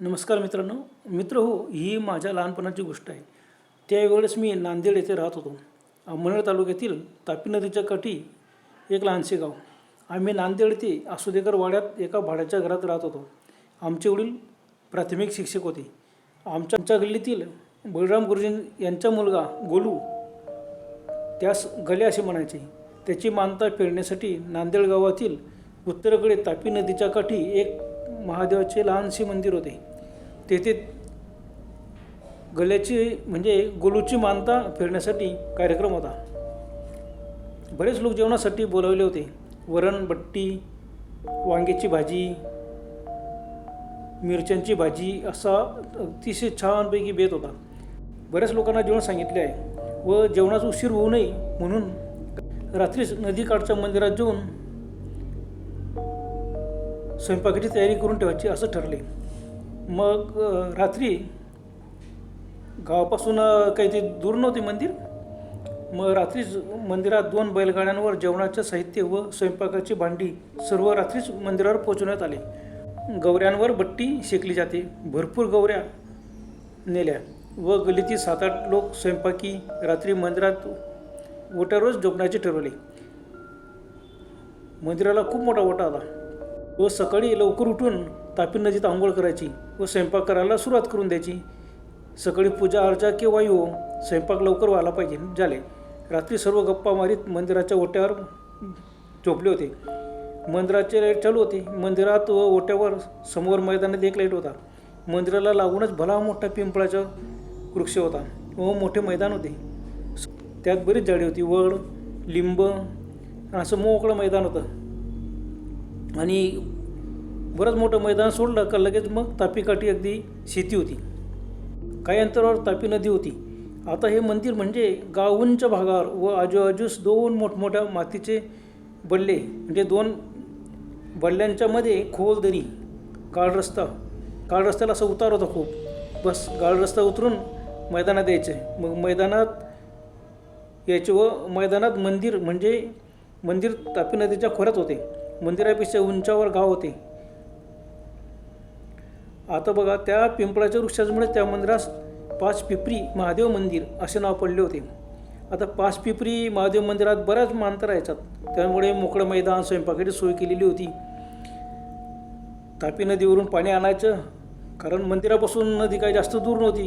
नमस्कार मित्रांनो. मित्र हो ही माझ्या लहानपणाची गोष्ट आहे. त्यावेळेस मी नांदेड येथे राहत होतो. अमळनेर तालुक्यातील तापी नदीच्या काठी एक लहानसे गाव. आम्ही नांदेड ते आसुदेकर वाड्यात एका भाड्याच्या घरात राहत होतो. आमचे वडील प्राथमिक शिक्षक होते. आमच्या आमच्या गल्लीतील बळीराम गुरुजी यांचा मुलगा गोलू त्यास गले असे म्हणायचे. त्याची मानता फेडण्यासाठी नांदेड गावातील उत्तरेकडे तापी नदीच्या काठी एक महादेवाचे लहानसे मंदिर होते. तेथे गल्याची म्हणजे गोलूची मानता फिरण्यासाठी कार्यक्रम होता. बरेच लोक जेवणासाठी बोलावले होते. वरण बट्टी वांग्याची भाजी मिरच्यांची भाजी असा अतिशय छानपैकी बेत होता. बऱ्याच लोकांना जेवण सांगितले आहे व जेवणाचा उशीर होऊ नये म्हणून रात्रीच नदीकाठच्या मंदिरात जाऊन स्वयंपाकाची तयारी करून ठेवायची असं ठरले. मग रात्री गावापासून काहीतरी काही ते दूर नव्हते मंदिर. मग रात्रीच मंदिरात दोन बैलगाड्यांवर जेवणाचं साहित्य व स्वयंपाकाची भांडी सर्व रात्रीच मंदिरावर पोचवण्यात आले. गवऱ्यांवर बट्टी शेकली जाते. भरपूर गवऱ्या नेल्या व गलीतील सात आठ लोक स्वयंपाकी रात्री मंदिरात ओट्यावरच झोपण्याचे ठरवले. मंदिराला खूप मोठा ओटा आला व सकाळी लवकर उठून तापी नदीत आंघोळ करायची. व स्वयंपाक करायला सुरुवात करून द्यायची. सकाळी पूजा अर्चा केव्हा येऊ स्वयंपाक लवकर व्हायला पाहिजे झाले. रात्री सर्व गप्पा मारीत मंदिराच्या ओट्यावर झोपले होते. मंदिराचे लाइट चालू होते. मंदिरात व ओट्यावर समोर मैदानात एक लाइट होता. मंदिराला लागूनच भला मोठा पिंपळाचा वृक्ष होता व मोठे मैदान होते. त्यात बरीच झाडे होती. वड लिंब असं मोकळं मैदान होतं. आणि बरंच मोठं मैदान सोडलं का लगेच मग तापीकाठी अगदी शेती होती. काही अंतरावर तापी नदी होती. आता हे मंदिर म्हणजे गावूंच्या भागावर व आजूबाजूस दोन मोठमोठ्या मातीचे बल्ले म्हणजे दोन बडल्यांच्यामध्ये खोल दरी गाळ रस्ता. गाळ रस्त्याला असा उतार होता खूप. बस गाळ रस्ता उतरून मैदानात यायचे. मग मैदानात यायचे व मैदानात मंदिर म्हणजे मंदिर तापी नदीच्या खोऱ्यात होते. मंदिरापेक्षा उंचावर गाव होते. आता बघा त्या पिंपळाच्या वृक्षामुळे त्या मंदिरास पाच पिपरी महादेव मंदिर असे नाव पडले होते. आता पाच पिपरी महादेव मंदिरात बऱ्याच मानता राहायच्यात त्यामुळे मोकळं मैदान स्वयंपाकाची सोय केलेली होती. तापी नदीवरून पाणी आणायचं कारण मंदिरापासून नदी काही जास्त दूर नव्हती.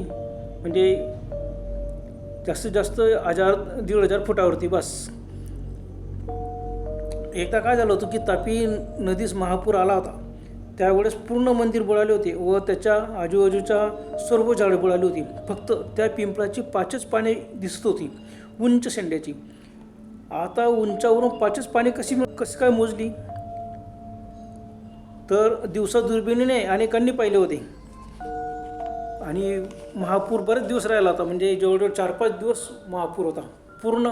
म्हणजे जास्तीत जास्त हजार दीड हजार फुटावरती बस. एकदा काय झालं होतं की तापी नदीस महापूर आला होता. त्यावेळेस पूर्ण मंदिर बुडाले होते व त्याच्या आजूबाजूच्या सर्व झाडं बुडाली होती. फक्त त्या पिंपळाची पाचच पाने दिसत होती उंच शेंड्याची. आता उंचावरून पाचच पाने कशी कशी काय मोजली? तर दिवसा दुर्बिणीने अनेकांनी पाहिले होते. आणि महापूर बरेच दिवस राहिला होता म्हणजे जवळजवळ चार पाच दिवस महापूर होता. पूर्ण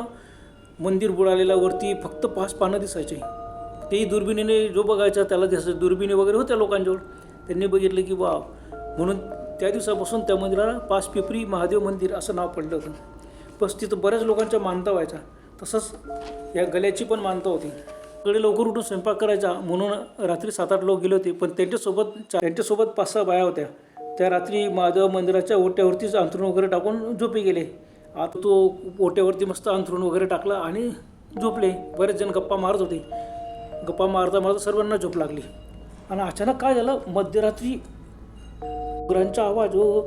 मंदिर बुडालेल्या वरती फक्त पाच पानं दिसायचे. तेही दुर्बिणीने जो बघायचा त्याला दिसायचं दुर्बिणी वगैरे होत्या लोकांजवळ. त्यांनी बघितलं की वा म्हणून त्या दिवसापासून त्या मंदिराला पाच पिपरी महादेव मंदिर असं नाव पडलं होतं. बस तिथं बऱ्याच लोकांच्या मानता व्हायचा तसंच या गल्याची पण मानता होती. कडे लवकर उठून स्वयंपाक करायचा. म्हणून रात्री सात आठ लोक गेले होते. पण त्यांच्यासोबत त्यांच्यासोबत पाच सहा बाया होत्या. त्या रात्री महादेव मंदिराच्या ओट्यावरतीच अंथरूण वगैरे टाकून झोपे गेले. आता तो ओट्यावरती मस्त अंथरूण वगैरे टाकला आणि झोपले. बरेच जण गप्पा मारत होते. गप्पा मारता मारता सर्वांना झोप लागली. आणि अचानक काय झालं? मध्यरात्री गुरांचा आवाज व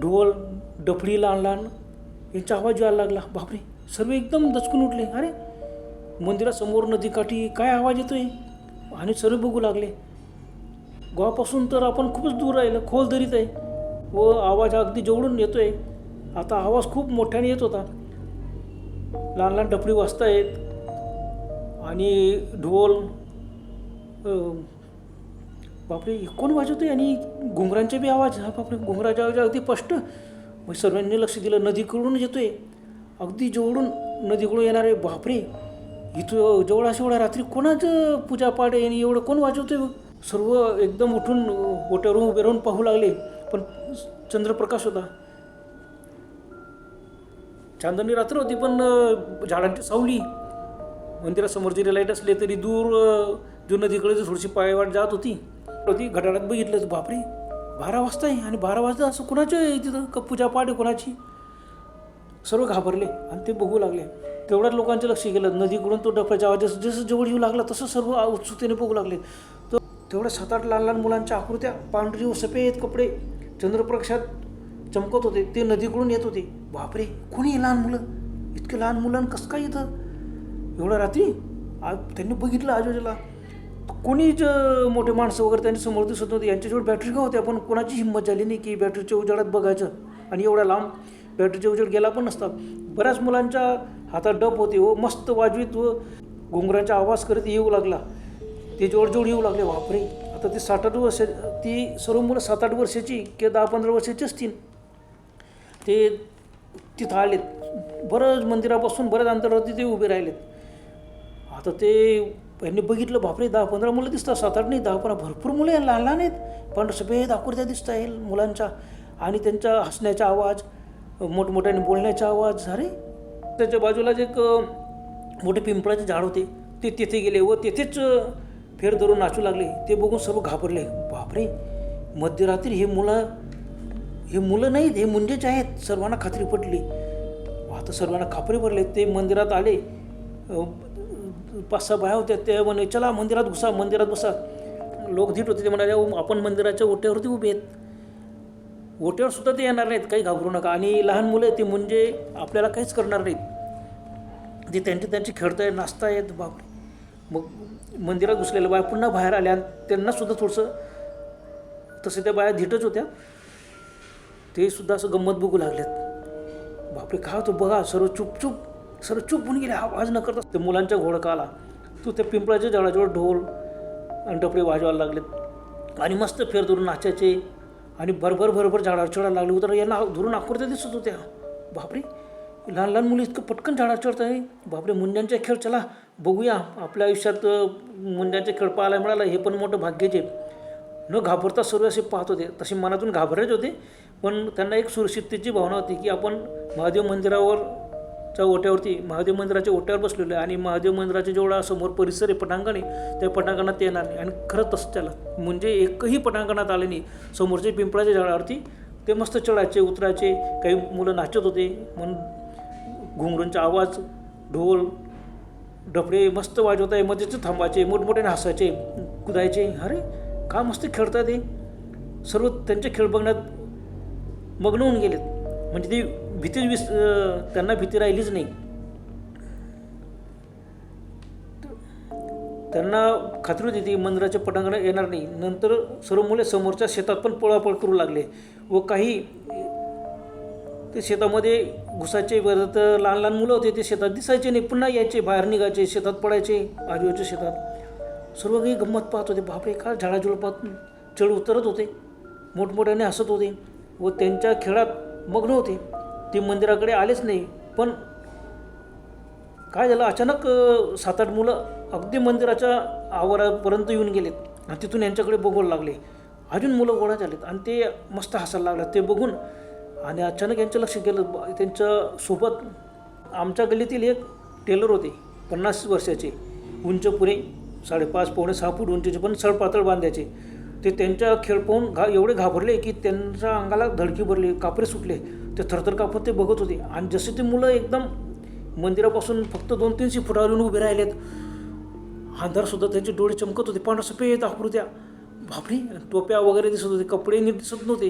ढोल डफडी लहान लहान यांचा आवाज यायला लागला. बापरे सर्व एकदम दचकून उठले. अरे मंदिरासमोर नदीकाठी काय आवाज येतो आहे आणि सर्व बघू लागले. गावापासून तर आपण खूपच दूर राहिलं खोल दरीत आहे. व आवाज अगदी जवळून येतोय आता आवाज खूप मोठ्याने येत होता. लहान लहान डफडी वाजतायत. आणि ढोल बापरे कोण वाजवते आणि घुंगरांचे बी आवाज हा बापरे घुंगराचा आवाज अगदी स्पष्ट. मग सर्वांनी लक्ष दिलं नदीकडून येतोय. अगदी जवळून नदीकडून येणारे बापरे इथं जेवढा शेवढा रात्री कोणाचं पूजापाठ आहे? आणि एवढं कोण वाजवतोय? सर्व एकदम उठून ओट्यावरून उभे राहून पाहू लागले. पण चंद्रप्रकाश होता. चांदणी रात्र होती पण झाडांची सावली म्हणजे मंदिरासमोर जरी लाइट असले तरी दूर जो नदीकडे जर थोडीशी पायवाट जात होती होती घड्याळात बघितलं तर बापरे बारा वाजता आहे आणि बारा वाजता असं कुणाच्या आहे तिथं? का पूजा पाठ आहे कुणाची? सर्व घाबरले आणि ते बघू लागले. तेवढ्याच लोकांचं लक्ष गेलं. नदीकडून तो डफळ्याचा आवाज जसं जसं जवळ येऊ लागला तसं सर्व उत्सुकतेने बघू लागले. तर तेवढ्या सात आठ लहान लहान मुलांच्या आकृत्या पांढरी व सफेद कपडे चंद्रप्रक्षात चमकत होते. ते नदीकडून येत होते. बापरे कोणी लहान मुलं? इतके लहान मुलं कसं काय येतं? एवढ्या रात्री? आज त्यांनी बघितलं आजूबाजूला. कोणी अं, मोठे माणसं वगैरे त्यांनी समोर दिसत नव्हते. यांच्याजवळ बॅटरी का होत्या? पण कोणाची हिंमत झाली नाही की बॅटरीच्या उजाडात बघायचं. आणि एवढ्या लांब बॅटरीच्या उजेड गेला पण नसता. बऱ्याच मुलांच्या हातात डप होते व मस्त वाजवीत व घोंगरांचा आवाज करत येऊ लागला. ते जोडजोड येऊ लागले. बापरे! आता ते सात आठ वर्ष ती सर्व मुलं सात आठ वर्षाची किंवा दहा पंधरा वर्षाची असतील. ते तिथं आलेत. बरंच मंदिरापासून बऱ्याच अंतरावरती ते उभे राहिलेत. आता ते यांनी बघितलं बापरे दहा पंधरा मुलं दिसतात सात आठ नाही दहा पंधरा भरपूर मुलं आहेत लहान लहान आहेत. पण सफेद आकृत्या दिसत आहे मुलांच्या. आणि त्यांचा हसण्याचा आवाज मोठमोठ्याने बोलण्याचा आवाज अरे! त्याच्या बाजूला जे एक मोठे पिंपळाचे झाड होते. ते तिथे गेले व तेथेच फेर धरून नाचू लागले. ते बघून सर्व घाबरले. बापरे! मध्यरात्री हे मुलं हे मुलं नाहीत हे मुंजेच आहेत. सर्वांना खात्री पटली. आता सर्वांना खापरे पडले ते मंदिरात आले. पाच सहा बाया होत्या ते म्हणे चला मंदिरात घुसा मंदिरात बसा. लोक धीट होते ते म्हणाले आपण मंदिराच्या ओट्यावरती उभे आहेत. ओट्यावर सुद्धा ते येणार नाहीत काही घाबरू नका. आणि लहान मुलं ते म्हणजे आपल्याला काहीच करणार नाहीत. ते त्यांचे त्यांचे खेळताय नाचतायत बापरे. मग मंदिरात घुसलेल्या बाया पुन्हा बाहेर आल्या त्यांनासुद्धा त्यांना सुद्धा थोडंसं तसे त्या बाया धीटच होत्या. ते सुद्धा असं गंमत बघू लागल्यात बापरे काय होतं? बघा सर्व चुपचूप सर चूप होऊन गेले. आवाज न करता ते मुलांच्या घोडकाला आला त्या पिंपळाच्या झाडाजवळ ढोल आणि टपडे वाजवायला लागलेत. आणि मस्त फेर धरून नाचायचे आणि भरभर भरभर झाडावर चढायला लागले उतर यांना धरून आकृत्या दिसत होत्या. बापरे लहान लहान मुली इतकं पटकन झाडावर चढत आहे बापरे मुंड्यांचा खेळ चला बघूया. आपल्या आयुष्यात मुंड्यांचे खेळ पाहायला मिळाला हे पण मोठं भाग्याचे न घाबरता सर्व असे पाहत होते. तसे मनातून घाबरायचे होते. पण त्यांना एक सुरक्षिततेची भावना होती की आपण महादेव मंदिरावर च्या ओट्यावरती महादेव मंदिराच्या ओट्यावर बसलेलो आहे. आणि महादेव मंदिराच्या जेवढा समोर परिसर आहे पटांगण आहे त्या पटांगणात येणार नाही. आणि खरं तसं त्याला म्हणजे एकही पटांगणात आले नाही. समोरच्या पिंपळाच्या झाडावरती ते मस्त चढायचे उतरायचे काही मुलं नाचत होते. म्हणून घुंगरूंचा आवाज ढोल डफडे मस्त वाजवत आहे मध्येच थांबायचे मोठमोठ्याने हसायचे कुदायचे. अरे का मस्त खेळतात ते सर्व त्यांचे खेळ बघण्यात मग्न होऊन गेलेत. म्हणजे ती भीतीच विस त्यांना भीती राहिलीच नाही. त्यांना खात्री होती ती मंदिराच्या पटांगणात येणार नाही. नंतर सर्व मुले समोरच्या शेतात पण पळापळ करू लागले व काही ते शेतामध्ये घुसायचे परत तर लहान लहान मुलं होते ते शेतात दिसायचे नाही. पुन्हा यायचे बाहेर निघायचे शेतात पडायचे आजूबाजूच्या शेतात. सर्व काही गंमत पाहत होते. बापरे का झाडाझुडपात चढ उतरत होते. मोठमोठ्याने हसत होते व त्यांच्या खेळात मग्न होते. ते मंदिराकडे आलेच नाही. पण काय झालं? अचानक सात आठ मुलं अगदी मंदिराच्या आवारापर्यंत येऊन गेलेत आणि तिथून यांच्याकडे बघू लागले. अजून मुलं गोळा झालेत आणि ते मस्त हसायला लागलं. ते बघून आणि अचानक यांचं लक्ष गेलं. त्यांच्यासोबत आमच्या गल्लीतील एक टेलर होते पन्नास वर्षाचे. उंच पुरे साडेपाच पावणे सहा फूट उंचीचे पण सळपातळ बांधायचे. ते त्यांच्या खेळ पाहून घा एवढे घाबरले की त्यांच्या अंगाला धडकी भरली कापरे सुटले. ते थरथर कापत ते बघत होते. आणि जसे ते मुलं एकदम मंदिरापासून फक्त दोन तीनशे फुटावर येऊन उभे राहिलेत अंधारसुद्धा त्यांचे डोळे चमकत होते. पांढरा सफेद आकृत्या बापरे टोप्या वगैरे दिसत होते कपडे नीट दिसत नव्हते.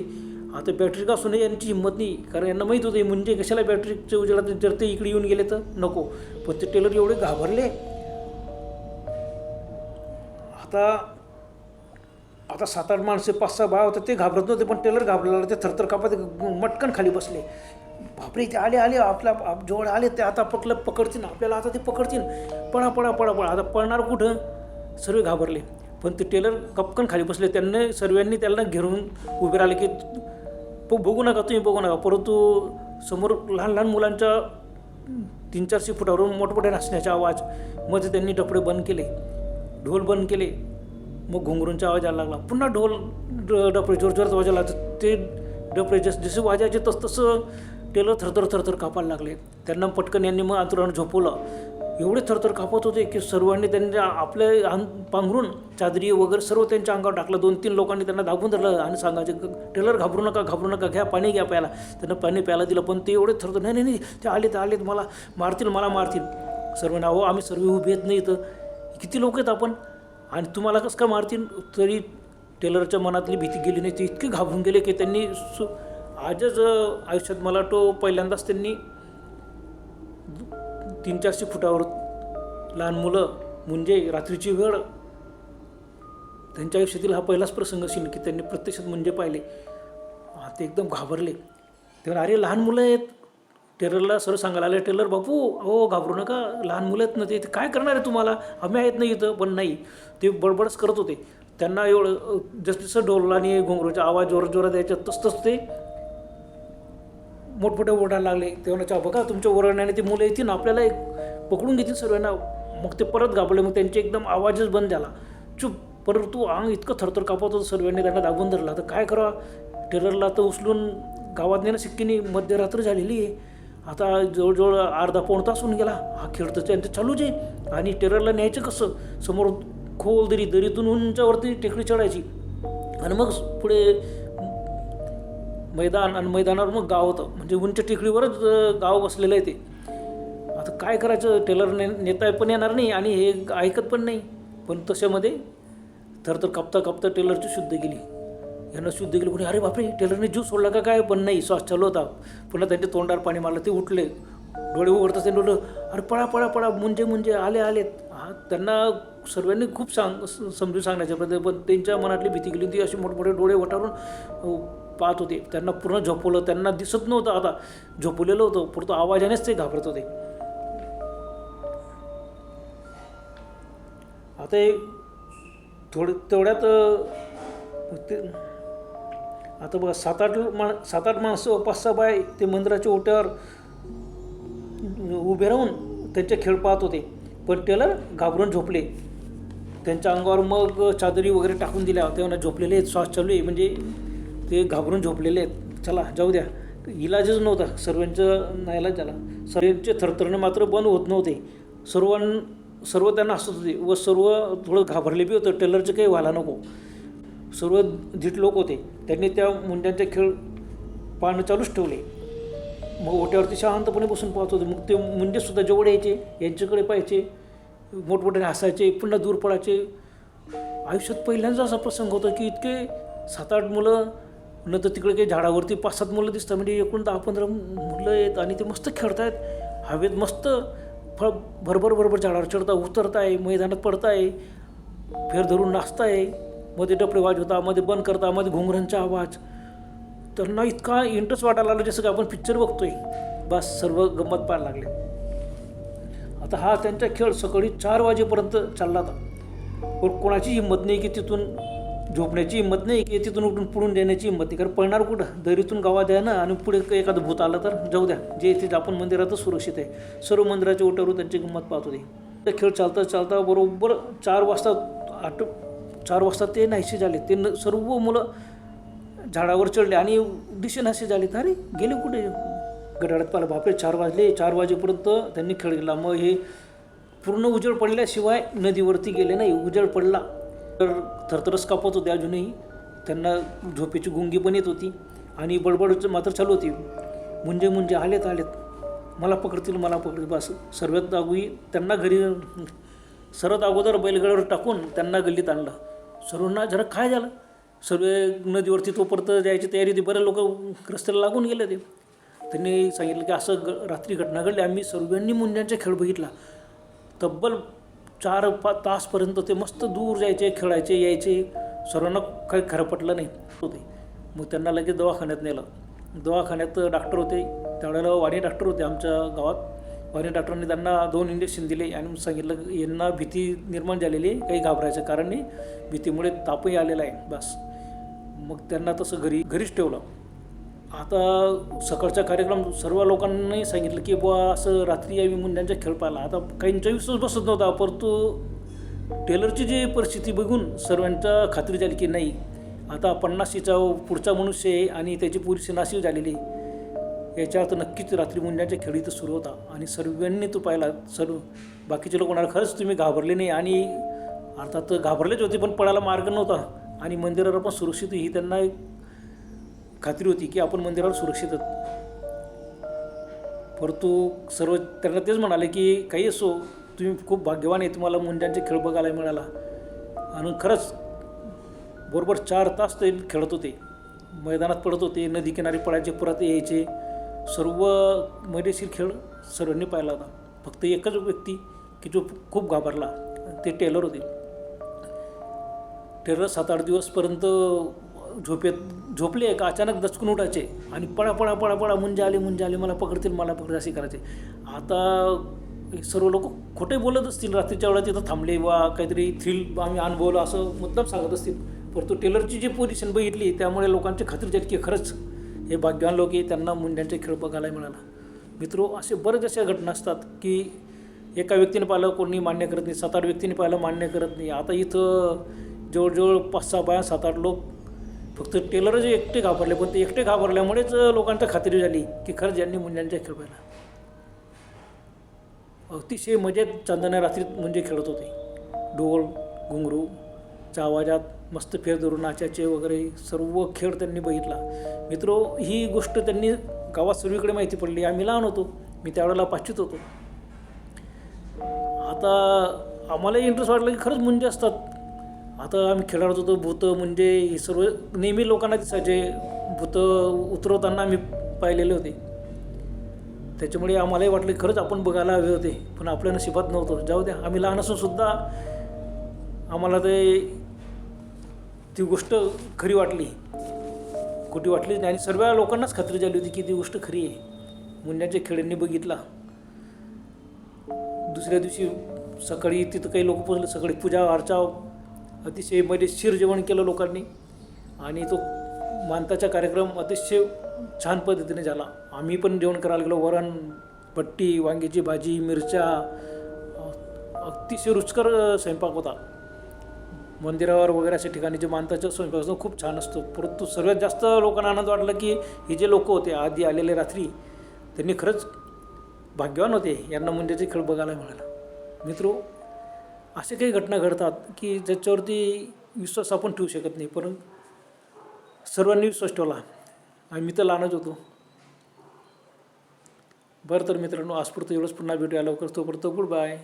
आता बॅटरी का असून यांची हिंमत नाही कारण यांना माहीत होते म्हणजे कशाला बॅटरीच्या उजेडात जर ते इकडे येऊन गेले तर नको. पण ते टेलर एवढे घाबरले. आता आता सात आठ माणसे पाच सहा बाया होते ते घाबरत नव्हते पण टेलर घाबरला ते थरथर कापत मटकन खाली बसले. बापरे ते आले आले आपल्या आप- आले ते आता पकडलं पकडतील आपल्याला आता ते पकडतील. पळा पळा पळा पळा आता पळणार कुठं? सर्व घाबरले. पण ते टेलर कपकन खाली बसले त्यांनी सर्वांनी त्यांना घेरून उभे राहिले की बघू नका तुम्ही बघू नका. परंतु समोर लहान लहान मुलांच्या तीन चारशे फुटावरून मोठमोठ्या नाचण्याचे आवाजमध्ये त्यांनी डफडे बंद केले. ढोल बंद केले. मग घुंगरूंचा आवाज यायला लागला. पुन्हा ढोल ड- डफळे जोर जोरात वाजायला लागतं ते डपळे जस जसे वाजायचे तस तसं टेलर थरथर थरथर कापायला लागले. त्यांना पटकन यांनी मग अंतरावर झोपवलं. एवढे थरथर कापत होते की सर्वांनी त्यांच्या आपले अंग पांघरून चादरी वगैरे सर्व त्यांच्या अंगावर टाकलं. दोन तीन लोकांनी त्यांना दाबून धरलं आणि सांगायचे टेलर घाबरू नका घाबरू नका घ्या पाणी घ्या प्यायला. त्यांना पाणी प्यायला दिलं पण ते एवढे थरथर नाही नाही नाही ते आलेत आलेत मला मारतील मला मारतील. सर्वांना अहो आम्ही सर्व उभे येत नाही इथं. किती लोक आहेत आपण? आणि तुम्हाला कसं काय मारतील? तरी टेलरच्या मनातली भीती गेली नाही. ते इतके घाबरून गेले की त्यांनी सु आजच आयुष्यात मला तो पहिल्यांदाच त्यांनी तीन चारशे फुटावर लहान मुलं म्हणजे रात्रीची वेळ त्यांच्या आयुष्यातील हा पहिलाच प्रसंग असेल की त्यांनी प्रत्यक्षात म्हणजे पाहिले. ते एकदम घाबरले. तेव्हा अरे लहान मुलं आहेत. टेलरला सर सांगायला आले टेलर बापू अहो घाबरू नका लहान मुलं आहेत ना ते काय करणार आहे तुम्हाला? आम्ही आहेत नाही इथं पण नाही. ते बडबडच करत होते. त्यांना एवढं जसं जसं ढोल आणि घोंगरूचा आवाज जोर जोरात यायचा तस तस ते मोठमोठे ओरडायला लागले. तेव्हा चा बघा तुमच्या ओरडण्याने ते मुलं येतील आपल्याला एक पकडून घेतील सर्वांना. मग ते परत घाबरले मग त्यांचे एकदम आवाजच बंद झाला. चुप परंतु अंग इतकं थरथर कापत होतं सर्वांनी त्यांना दाबून धरला. तर काय करावं? टेलरला तर उचलून गावात नेणं शक्य नाही मध्यरात्र झालेली आहे. आता जवळजवळ अर्धा पाऊण तास होऊन गेला. हा खेळ तर त्यांचं चालूच आहे. आणि टेलरला न्यायचं कसं? समोर खोल दरी दरीतून उंचावरती टेकडी चढायची. आणि मग पुढे मैदान आणि मैदानावर मग गाव होतं. म्हणजे उंच टेकडीवरच गाव बसलेलं आहे ते. आता काय करायचं? टेलर ने नेता पण येणार नाही आणि हे ऐकत पण नाही. पण तशामध्ये तर तर कापता कापता टेलरची शुद्ध गेली. यांना शुद्ध गेली कोणी अरे बापरे टेलरने ज्यूस सोडला का काय? पण नाही श्वास चालू होता. पुन्हा त्यांच्या तोंडावर पाणी मारलं ते उठले. डोळे उघडताच ते डोळं अरे पळा पळा पळा मुंजे मुंजे आले आलेत. हा त्यांना सर्वांनी खूप सांग समजून सांगण्याच्या प्रयत्न पण त्यांच्या मनातली भीती गेली ती अशी मोठमोठे डोळे वटारून पाहत होते. त्यांना पूर्ण झोपवलं त्यांना दिसत नव्हतं आता. झोपवलेलं होतं परंतु आवाजानेच ते घाबरत होते. आता थोडं तेवढ्यात ते आता बघा सात आठ मा सात आठ माणसं पाच सहा बाय ते मंदिराच्या ओट्यावर उभे राहून त्यांचे खेळ पाहत होते. पण टेलर घाबरून झोपले. त्यांच्या अंगावर मग चादरी वगैरे टाकून दिल्या. तेव्हा झोपलेले आहेत श्वास चालू आहे. म्हणजे ते घाबरून झोपलेले आहेत. चला जाऊ द्या. इलाजच नव्हता. सर्वांचं नाईलाज झाला. सर्वांचे थरथरणे मात्र बंद होत नव्हते. सर्वां सर्व त्यांना हसत होते व सर्व थोडं घाबरले बी होतं. टेलरचं काही व्हायला नको. सर्व धीट लोक होते. त्यांनी त्या मुंड्यांचे खेळ पाहणं चालूच ठेवले. मग ओट्यावरती शांतपणे बसून पाहत होते. मग ते मुंडेसुद्धा जेवढे यायचे यांच्याकडे पाहायचे मोठमोठ्याने हसायचे पुन्हा दूर पडायचे आयुष्यात पहिल्यांदा असा प्रसंग होता की इतके सात आठ मुलं नंतर तिकडे काही झाडावरती पाच सात मुलं दिसतात. म्हणजे एकूण दहा पंधरा मुलं आहेत आणि ते मस्त खेळतायत. हवेत मस्त फळ भरभर भरभर झाडावर चढता उतरताय मैदानात पडताय फेर धरून नाचताय. मध्ये डपडे होता मध्ये बंद करता मध्ये घुंगरांचा आवाज. त्यांना इतका इंटरेस्ट वाटायला लागला जसं की आपण पिक्चर बघतोय. बस सर्व गंमत पाहायला लागले. आता हा त्यांचा खेळ सकाळी चार वाजेपर्यंत चालला होता. पण कोणाची हिंमत नाही की तिथून झोपण्याची हिंमत नाही की तिथून उठून पुढून देण्याची हिंमत नाही. कारण पळणार कुठं? दरीतून गावात द्या ना आणि पुढे एखादं भूत आलं तर जाऊ द्या. जे येते आपण मंदिरातच सुरक्षित आहे. सर्व मंदिराच्या ओट्यावर त्यांची गंमत पाहत होती. ते खेळ चालता चालता बरोबर चार वाजता आठ चार वाजता ते नाहीसे झाले. ते न सर्व मुलं झाडावर चढले आणि दिशेनाशे झाले. तर अरे गेले कुठे? गडाळ्यात पाहिलं बापरे चार वाजले. चार वाजेपर्यंत त्यांनी खेळ गेला मग हे पूर्ण उजेड पडल्याशिवाय नदीवरती गेले नाही. उजेड पडला. तर थरथरच कापत होते अजूनही. त्यांना झोपेची गुंगी पण येत होती. आणि बडबड मात्र चालू होती. मुंजे मुंजे आलेत आलेत. मला पकडतील मला पकडतील. बस. सर्वात अगोई त्यांना घरी सर्वात अगोदर बैलगाड्यावर टाकून त्यांना गल्लीत आणलं. सर्वांना जरा काय झालं? सर्व नदीवरती तोपर्यंत जायची तयारी होती. बरेच लोक रस्त्याला लागून गेले ते त्यांनी सांगितलं की असं ग रात्री घटना घडली. आम्ही सर्वांनी मुंज्यांचा खेळ बघितला. तब्बल चार पाच तासपर्यंत ते मस्त दूर जायचे खेळायचे यायचे. सर्वांना काही खरं पटलं नाही. होते. मग त्यांना लगेच दवाखान्यात नेलं. दवाखान्यात डॉक्टर होते. त्यावेळेला वाणी डॉक्टर होते आमच्या गावात. वाणी डॉक्टरांनी त्यांना दोन इंजेक्शन दिले आणि सांगितलं यांना भीती निर्माण झालेली आहे काही घाबरायचं कारण नाही. भीतीमुळे तापही आलेला आहे बस. मग त्यांना तसं घरी घरीच ठेवलं. आता सकाळचा कार्यक्रम सर्व लोकांनी सांगितलं की बुवा असं रात्री यावी म्हणून त्यांचा खेळ पाहिला. आता काहींचा विश्वास बसत नव्हता परंतु टेलरची जी परिस्थिती बघून सर्वांचा खात्री झाली की नाही. आता पन्नाशीचा पुढचा मनुष्य आहे आणि त्याची पुरीशी नाशिव झालेली याच्या अर्थ नक्कीच रात्री मुंजांच्या खेळ इथं सुरू होता. आणि सर्वांनी तो पाहिला. सर्व बाकीचे लोक म्हणाले खरंच तुम्ही घाबरले नाही. आणि अर्थात घाबरलेच होते पण पळायला मार्ग नव्हता. आणि मंदिरावर पण सुरक्षित ही त्यांना एक खात्री होती की आपण मंदिरावर सुरक्षित आहोत. परंतु सर्व त्यांना तेच म्हणाले की काही असो तुम्ही खूप भाग्यवान आहे तुम्हाला मुंजांचे खेळ बघायला मिळाला. आणि खरंच बरोबर चार तास ते खेळत होते. मैदानात पडत होते नदीकिनारी पडायचे परत यायचे. सर्व मजेशीर खेळ सर्वांनी पाहिला होता. फक्त एकच व्यक्ती की जो खूप घाबरला ते टेलर होते. टेलर सात आठ दिवसपर्यंत झोपेत झोपले का अचानक दचकून उठायचे आणि पळा पळा पळा पळा मुंजे आले मुंजे आले मला पकडतील मला पकडतील असे करायचे. आता हे सर्व लोक खोटे बोलत असतील रात्रीच्या वेळा तिथं थांबले वा काहीतरी थ्रिल आम्ही अनुभवलं असं मुद्दाम सांगत असतील. परंतु टेलरची जी पोझिशन बघितली त्यामुळे लोकांची खात्री झाली की खरंच. हे भाग्यवान लोक त्यांना मुंड्यांचे खेळ बघायला मिळाला. मित्रो असे बरेच अशा घटना असतात की एका व्यक्तीने पाहिलं कोणी मान्य करत नाही. सात आठ व्यक्तीने पाहिलं मान्य करत नाही. आता इथं जवळजवळ पाच सहा बाया सात आठ लोक फक्त टेलरच एकटे घाबरले. पण ते एकटे घाबरल्यामुळेच लोकांच्या खात्री झाली की खरंच यांनी मुंड्यांच्या खेळ पाहिला. अतिशय मजेत चांदण्या रात्रीत म्हणजे खेळत होते. ढोल घुंगरूच्या आवाजात मस्त फेर धरून नाचाचे वगैरे सर्व खेळ त्यांनी बघितला. मित्रो ही गोष्ट त्यांनी गावात सर्वीकडे माहिती पडली. आम्ही लहान होतो. मी त्यावेळेला पाचवीत होतो. आता आम्हालाही इंटरेस्ट वाटला की खरंच मुंजे असतात. आता आम्ही खेळत होतो भूतं म्हणजे हे सर्व नेहमी लोकांना दिसायचे. भूतं उतरवताना आम्ही पाहिलेले होते. त्याच्यामुळे आम्हालाही वाटलं खरंच आपण बघायला हवे होते. पण आपल्या नशिबात नव्हतं. जाऊ द्या आम्ही लहान असून सुद्धा आम्हाला ते ती गोष्ट खरी वाटली. खोटी वाटलीच नाही. आणि सर्व लोकांनाच खात्री झाली होती की ती गोष्ट खरी आहे. मुन्याच्या खेड्यांनी बघितला. दुसऱ्या दिवशी सकाळी तिथं काही लोक पोचले सकाळी पूजा अर्चा अतिशय मजेशीर जेवण केलं लोकांनी. आणि तो मानताचा कार्यक्रम अतिशय छान पद्धतीने झाला. आम्ही पण जेवण करायला गेलो. वरण पट्टी वांग्याची भाजी मिरच्या अतिशय रुचकर स्वयंपाक होता. मंदिरावर वगैरे अशा ठिकाणी जे मानताच्या स्वयंपाक असतो खूप छान असतो. परंतु सर्वात जास्त लोकांना आनंद वाटला की हे जे लोक होते आधी आलेले रात्री त्यांनी खरंच भाग्यवान होते यांना मुंजाचे खेळ बघायला मिळाला. मित्रो असे काही घटना घडतात की ज्याच्यावरती विश्वास आपण ठेवू शकत नाही. पण सर्वांनी विश्वास ठेवला. आणि मी तर लहानच होतो. बरं तर मित्रांनो आजपुरतं एवढंच. पुन्हा भेटूया लवकर तोपर्यंत गुड बाय.